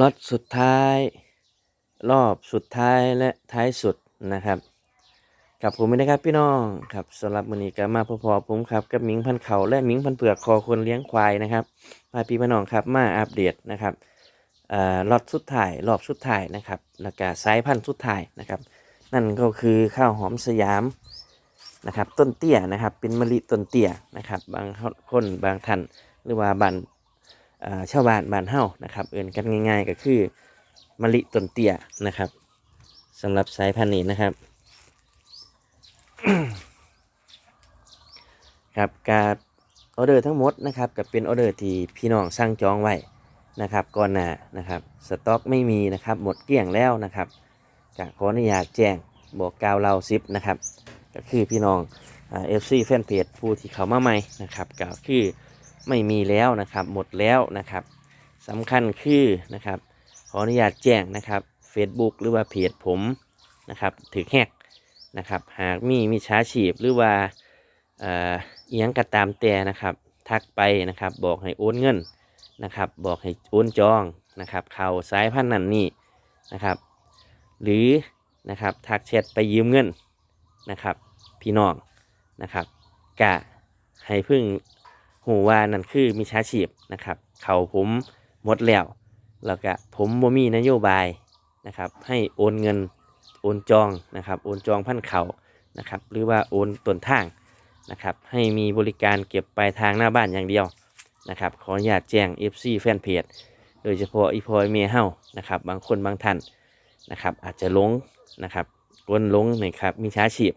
ล็อตสุดท้าย รอบสุดท้ายและท้ายสุดนะครับ กับผมไม่ได้ครับพี่น้องครับสำหรับมือนี้ก็มาพอๆผมครับกับมิงพันเขาและมิงพันเผือกคอคนเลี้ยงควายนะครับมาพี่พี่น้องครับมาอัปเดตนะครับล็อตสุดท้ายรอบสุดท้ายนะครับแล้วก็สายพันธุ์สุดท้ายนะครับ นั่นก็คือข้าวหอมสยามนะครับ ต้นเตี้ยนะครับ เป็นมะลิต้นเตี้ยนะครับ บางคนบางท่านหรือว่าบ้าน ชาวบ้านบ้านเฮานะครับเอื่นกันง่าย ๆ ก็คือมะลิต้นเตี้ยนะครับสำหรับสายพันธุ์นี้นะครับครับการออเดอร์ทั้งหมดนะครับกับเป็นออเดอร์ที่พี่น้องสั่งจองไว้นะครับก่อนหน้านะครับสต็อกไม่มีนะครับหมดเกลี้ยงแล้วนะครับก็ขออนุญาตแจ้งบอกกาวเราซิปนะครับก็คือพี่น้องเอฟซีแฟนเพจผู้ที่เขามาใหม่นะครับก็คือ ไม่มีแล้วนะครับหมดแล้วนะครับสำคัญคือนะครับขออนุญาตแจ้งนะครับ Facebook หรือว่าเพจผมนะครับถือแฮกนะครับหากมีมิจฉาชีพหรือว่าเอ่ออิหยังกระตามแต่นะครับทักไปนะครับบอกให้โอนเงินนะครับบอกให้โอนจองนะครับเขาสายพันนั่นนี่นะครับหรือนะครับทักแชทไปยืมเงินนะครับพี่น้องนะครับกะให้พึ่ง หูว่านั่นคือมิจฉาชีพนะครับ เขาผมหมดแล้ว แล้วก็ผมบ่มีนโยบายนะครับ ให้โอนเงินโอนจองนะครับ โอนจองพันเขานะครับ หรือว่าโอนต้นทางนะครับ ให้มีบริการเก็บปลายทางหน้าบ้านอย่างเดียวนะครับ ขออนุญาตแจ้ง FC แฟนเพจโดยเฉพาะอีพอยเมียเฮานะครับ บางคนบางท่านนะครับ อาจจะหลงนะครับกวนหลงนะครับมีช้าชีพ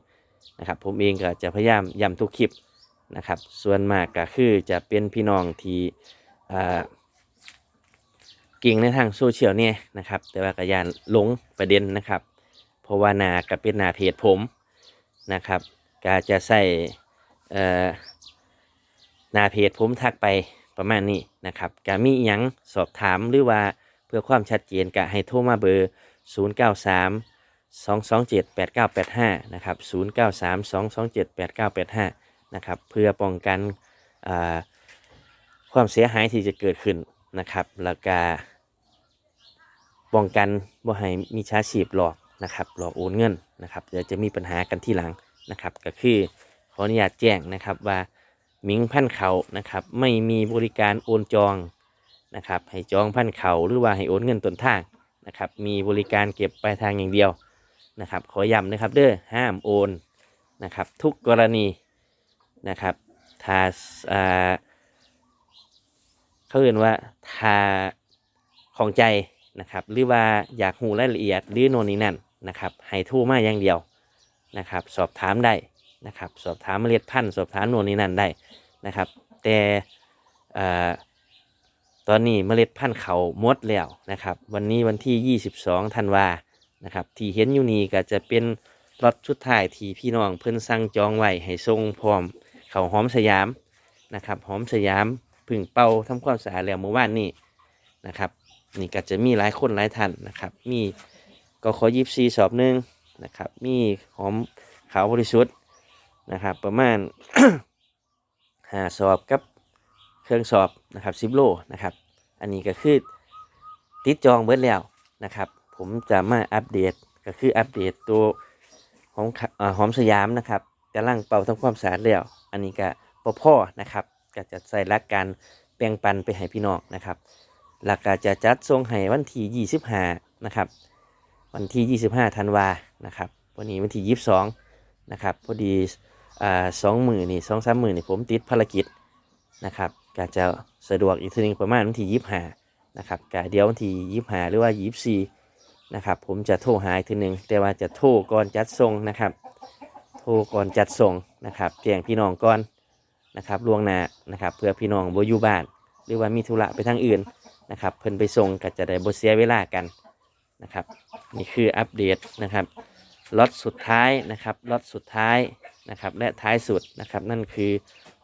นะครับ ผมเองก็จะพยายามย้ำทุกคลิป นะครับ ส่วนมากก็คือจะเป็นพี่น้องที่เก่งในทางโซเชียลเนี่ยนะครับ แต่ว่าก็ยานหลงประเด็นนะครับ เพราะว่านาก็เป็นนาเพจผมนะครับก็จะใส่นาเพจผมทักไปประมาณนี้นะครับก็มีอิหยังสอบถามหรือว่าเพื่อความชัดเจนก็ให้โทรมาเบอร์ 093 227 8985 นะครับ 093 227 8985 นะครับ เพื่อป้องกันความเสียหายที่จะเกิดขึ้นนะครับ แล้วก็ป้องกันบ่ให้มีช้าชีพหลอกนะครับหลอกโอนเงินนะครับเดี๋ยวจะมีปัญหากันที่หลังนะครับ ก็คือขออนุญาตแจ้งนะครับว่ามิงพันเขานะครับ ไม่มีบริการโอนจองนะครับ ให้จองพันเขาหรือว่าให้โอนเงินต้นทางนะครับ มีบริการเก็บปลายทางอย่างเดียวนะครับ ขอย้ำนะครับเด้อห้ามโอนนะครับ ทุกกรณี นะครับถ้าอ่าเขาเรียนว่าถ้าของใจนะครับ หรือว่าอยากหูรายละเอียดหรือโน่นนี่นั่นนะครับให้โทรมาอย่างเดียวนะครับ สอบถามได้นะครับ สอบถามเมล็ดพันธุ์สอบถามโน่นนี่นั่นได้นะครับ แต่ตอนนี้เมล็ดพันธุ์เขาหมดแล้วนะครับ วันนี้วันที่ 22ธันวานะครับ ที่เห็นอยู่นี่ก็จะเป็นรถชุดท้ายที่พี่น้องเพิ่นสั่งจองไว้ให้ส่งพร้อม เขาหอมสยามนะครับหอมสยามพึ่งเป่าทำความสะอาดแล้วเมื่อวานนี้นะครับ นี่ก็จะมีหลายคนหลายท่านนะครับ มีก็ขอยิบซีสอบหนึ่งนะครับ มีหอมขาวบริสุทธิ์นะครับ ประมาณหาสอบกับเครื่องสอบนะครับสิบโลนะครับ อันนี้ก็คือติดจองเบิดแล้วนะครับ ผมจะมาอัปเดตก็คืออัปเดตตัวหอมขอ่อหอมสยามนะครับกำลังเป่าทำความสะอาดแล้ว อันนี้ก็ปพ่อนะครับก็จะใส่รักการแบ่งปันไปให้พี่น้องนะครับหลักก็จะจัดส่งให้วันที่25นะครับวันที่ 25ธันวานะครับวันนี้วันที่ 22นะครับพอดีอ่าสองหมื่นนี่สองสามหมื่นนี่ผมติดภารกิจนะครับก็จะสะดวกอีกทีหนึงประมาณวันที่25นะครับก็เดี๋ยววันที่25หรือว่า24นะครับผมจะโทรหาอีกทีหนึงแต่ว่าจะโทรก่อนจัดส่งนะครับ รก่อนจัดส่งนะครับแจ้งพี่น้องก่อนนะครับล่วงหน้านะครับ เพื่อพี่น้องบ่อยู่บ้าน หรือว่ามีธุระไปทางอื่นนะครับ เพิ่นไปส่งก็จะได้บ่เสียเวลากันนะครับ นี่คืออัปเดตนะครับล็อตสุดท้ายนะครับล็อตสุดท้ายนะครับ และท้ายสุดนะครับ นั่นคือ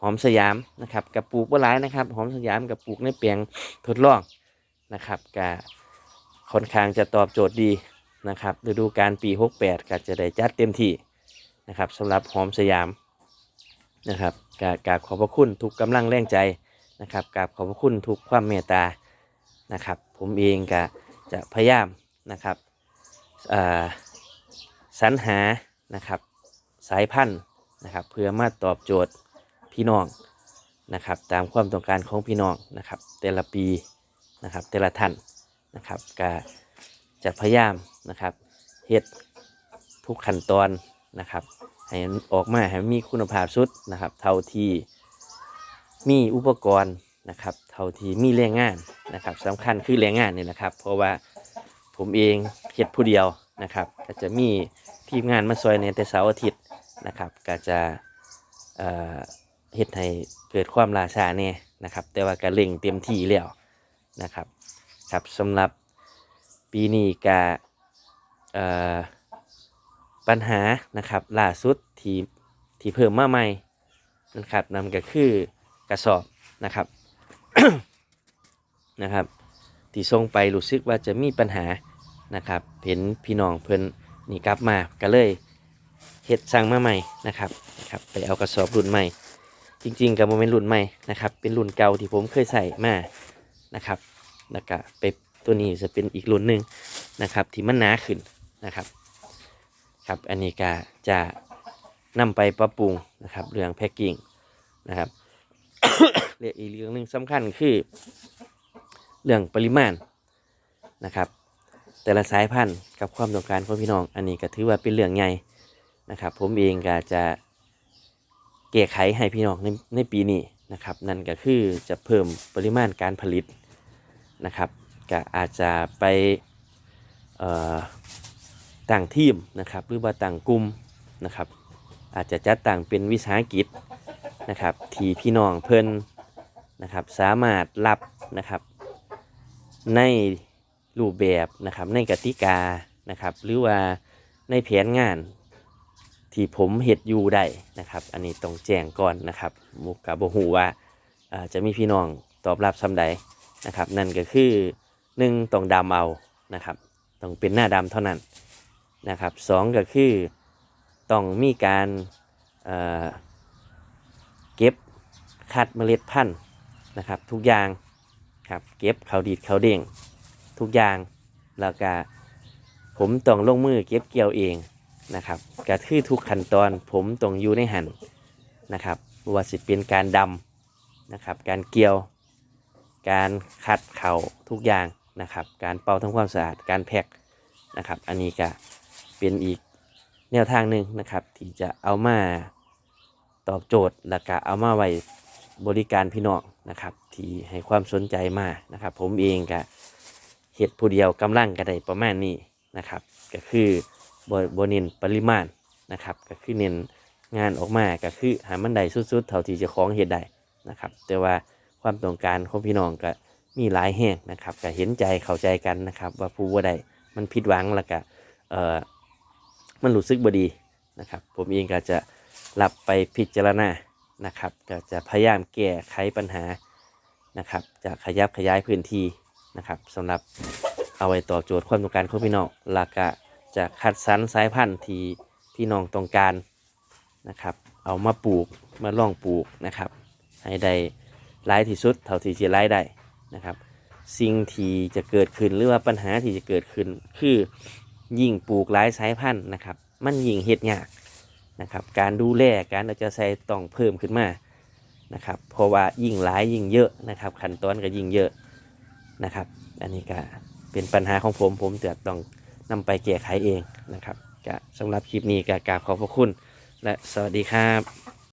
หอมสยามนะครับกับปลูกบ่หลายนะครับ หอมสยามกับปลูกในเปียงทดลองนะครับก็ค่อนข้างจะตอบโจทย์ดีนะครับฤดูกาลปี 68ก็จะได้จัดเต็มที่ นะครับสำหรับหอมสยามนะครับกราบกราบขอบพระคุณทุกกำลังแรงใจนะครับกราบขอบพระคุณทุกความเมตตานะครับ ผมเองก็จะพยายามนะครับสรรหานะครับสายพันธุ์นะครับเพื่อมาตอบโจทย์พี่น้องนะครับตามความต้องการของพี่น้องนะครับแต่ละปีนะครับแต่ละท่านนะครับก็จะพยายามนะครับเฮ็ดทุกขั้นตอน นะครับให้ออกมาให้มีคุณภาพสุดนะครับ เท่าที่มีอุปกรณ์นะครับ เท่าที่มีแรงงานนะครับสำคัญคือแรงงานนี่นะครับ เพราะว่าผมเองเฮ็ดผู้เดียวนะครับ ก็จะมีทีมงานมาซอยในแต่เสาร์อาทิตย์นะครับ ก็จะเอ่อเฮ็ดให้เกิดความล่าชาแน่นะครับ แต่ว่าก็เร่งเต็มที่แล้วนะครับครับสำหรับปีนี้ก็เอ่อ ปัญหานะครับล่าสุดที่ที่เพิ่มมาใหม่นะครับนั่นก็คือกระสอบนะครับนะครับที่ส่งไปรู้สึกว่าจะมีปัญหานะครับเห็นพี่น้องเพิ่นนี่กลับมาก็เลยเฮ็ดสั่งมาใหม่นะครับนะครับไปเอากระสอบรุ่นใหม่ จริงๆกับโมเมนรุ่นใหม่นะครับเป็นรุ่นเก่าที่ผมเคยใส่มานะครับแล้วก็ไปตัวนี้จะเป็นอีกรุ่นหนึ่งนะครับที่มันหนาขึ้นนะครับ ครับอันนี้ก็จะนำไปปรับปรุงนะครับเรื่องแพ็กกิ้งนะครับเรื่องอีกเรื่องหนึ่งสำคัญคือเรื่องปริมาณนะครับ แต่ละสายพันธุ์กับความต้องการของพี่น้อง อันนี้ก็ถือว่าเป็นเรื่องใหญ่นะครับ ผมเองก็จะแก้ไขให้พี่น้องในในปีนี้นะครับ นั่นก็คือจะเพิ่มปริมาณการผลิตนะครับก็อาจจะไปเอ่อ ต่างทีมนะครับหรือว่าต่างกลุ่มนะครับ อาจจะจัดต่างเป็นวิสาหกิจนะครับที่พี่น้องเพิ่นนะครับสามารถรับนะครับ ในรูปแบบนะครับในกติกานะครับหรือว่าในแผนงานที่ผมเห็ดอยู่ได้นะครับ อันนี้ต้องแจ้งก่อนนะครับมุกกับโบหูว่าจะมีพี่น้องตอบรับซำใดนะครับ นั่นก็คือหนึ่งต้องดำเอานะครับ ต้องเป็นหน้าดำเท่านั้น นะครับสองก็คือต้องมีการเเก็บคัดเมล็ดพันธุ์นะครับ ทุกอย่างครับเก็บเขาดีดเขาเด้งทุกอย่างแล้วก็ผมต้องลงมือเก็บเกี่ยวเองนะครับก็คือทุกขั้นตอนผมต้องอยู่ในหันนะครับว่าสิเป็นการดำนะครับการเกี่ยว การคัดเขาทุกอย่างนะครับ การเป่าทำความสะอาดการแพ็คนะครับ อันนี้ก็ เป็นอีกแนวทางหนึ่งนะครับ ที่จะเอามาตอบโจทย์แล้วก็เอามาไว้บริการพี่น้องนะครับ ที่ให้ความสนใจมานะครับ ผมเองก็เห็ดผู้เดียวกำลังก็ได้ประมาณนี้นะครับ ก็คือบโบเน้นปริมาณนะครับ ก็คือเน้นงานออกมาก็คือหามันได้สุดๆเท่าที่จะคล้องเห็ดได้นะครับ แต่ว่าความต้องการของพี่น้องก็มีหลายแห่งนะครับก็เห็นใจเข้าใจกันนะครับ ว่าผู้ว่าใดมันผิดหวังแล้วก็เอ่อ มันรู้สึกบดีนะครับ ผมเองก็จะรับไปพิจารณานะครับ ก็จะพยายามแก้ไขปัญหานะครับ จะขยับขยายพื้นที่นะครับสำหรับเอาไว้ตอบโจทย์ความต้องการของพี่น้องล้วก็จะคัดสรรสายพันธุ์ที่พี่น้องต้องการนะครับ เอามาปลูกมาล่องปลูกนะครับ ให้ได้หลายที่สุดเท่าที่จะไล่ได้นะครับ สิ่งที่จะเกิดขึ้นหรือว่าปัญหาที่จะเกิดขึ้นคือ ยิ่งปลูกหลายสายพันธุ์นะครับ มันยิ่งเฮ็ดยากนะครับ การดูแลการเอาใจใส่ต้องเพิ่มขึ้นมานะครับ เพราะว่ายิ่งหลายยิ่งเยอะนะครับ ขั้นตอนก็ยิ่งเยอะนะครับ อันนี้ก็เป็นปัญหาของผมผมจะต้องนำไปแก้ไขเองนะครับก็สำหรับคลิปนี้ก็กราบขอบพระคุณ และสวัสดีครับ